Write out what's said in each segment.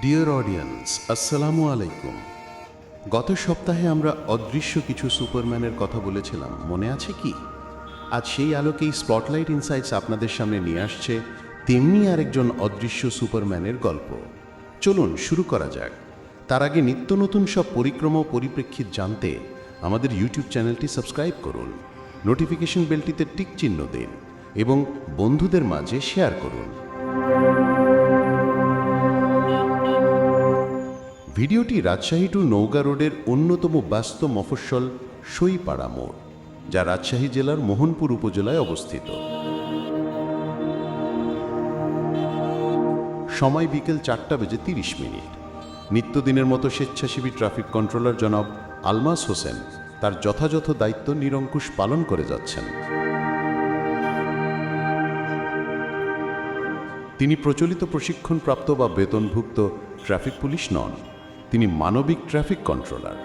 Dear audience আসসালামু আলাইকুম গত সপ্তাহে আমরা অদৃশ্য কিছু সুপারম্যানের কথা বলেছিলাম, মনে আছে কি? আজ সেই আলোকেই স্পটলাইট ইনসাইটস আপনাদের সামনে নিয়ে আসছে তেমনি আরেকজন অদৃশ্য সুপারম্যানের গল্প। চলুন শুরু করা যাক। তার আগে নিত্য নতুন সব পরিক্রমা পরিপ্রেক্ষিত জানতে আমাদের ইউটিউব চ্যানেলটি সাবস্ক্রাইব করুন, নোটিফিকেশন বেলটিতে টিক চিহ্ন দিন এবং বন্ধুদের মাঝে শেয়ার করুন। ভিডিওটি রাজশাহী টু নৌগা রোডের অন্যতম ব্যস্ত মফস্বল সইপাড়া মোড়, যা রাজশাহী জেলার মোহনপুর উপজেলায় অবস্থিত। সময় বিকেল চারটা বেজে তিরিশ মিনিট। নিত্যদিনের মতো স্বেচ্ছাসেবী ট্রাফিক কন্ট্রোলার জনাব আলমাস হোসেন তার যথাযথ দায়িত্ব নিরঙ্কুশ পালন করে যাচ্ছেন। তিনি প্রচলিত প্রশিক্ষণপ্রাপ্ত বা বেতনভুক্ত ট্রাফিক পুলিশ নন। তিনি মানবিক ট্রাফিক কন্ট্রোলার।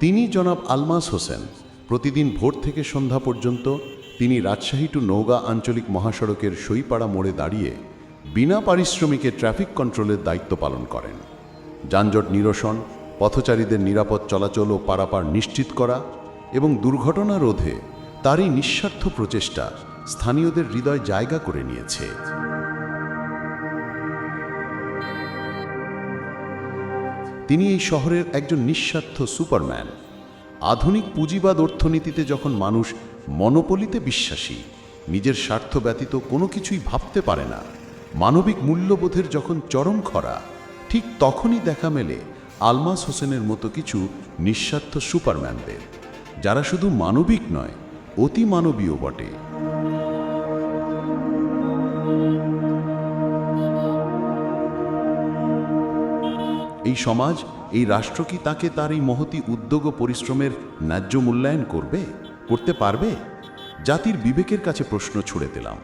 তিনি জনাব আলমাস হোসেন, প্রতিদিন ভোর থেকে সন্ধ্যা পর্যন্ত তিনি রাজশাহী টু নওগাঁ আঞ্চলিক মহাসড়কের সইপাড়া মোড়ে দাঁড়িয়ে বিনা পারিশ্রমিকে ট্রাফিক কন্ট্রোলের দায়িত্ব পালন করেন। যানজট নিরসন, পথচারীদের নিরাপদ চলাচল ও পারাপার নিশ্চিত করা এবং দুর্ঘটনা রোধে তারই নিঃস্বার্থ প্রচেষ্টা স্থানীয়দের হৃদয় জায়গা করে নিয়েছে। তিনি এই শহরের একজন নিঃস্বার্থ সুপারম্যান। আধুনিক পুঁজিবাদ অর্থনীতিতে যখন মানুষ মনোপলিতে বিশ্বাসী, নিজের স্বার্থ ব্যতীত কোনো কিছুই ভাবতে পারে না, মানবিক মূল্যবোধের যখন চরম খরা, ঠিক তখনই দেখা মেলে আলমাস হোসেনের মতো কিছু নিঃস্বার্থ সুপারম্যানদের, যারা শুধু মানবিক নয়, অতি মানবীয় বটে। এই সমাজ, এই রাষ্ট্র কি তাকে তার এই মহতি উদ্যোগ ও পরিশ্রমের ন্যায্য মূল্যায়ন করবে, করতে পারবে? জাতির বিবেকের কাছে প্রশ্ন ছুড়ে দিলাম।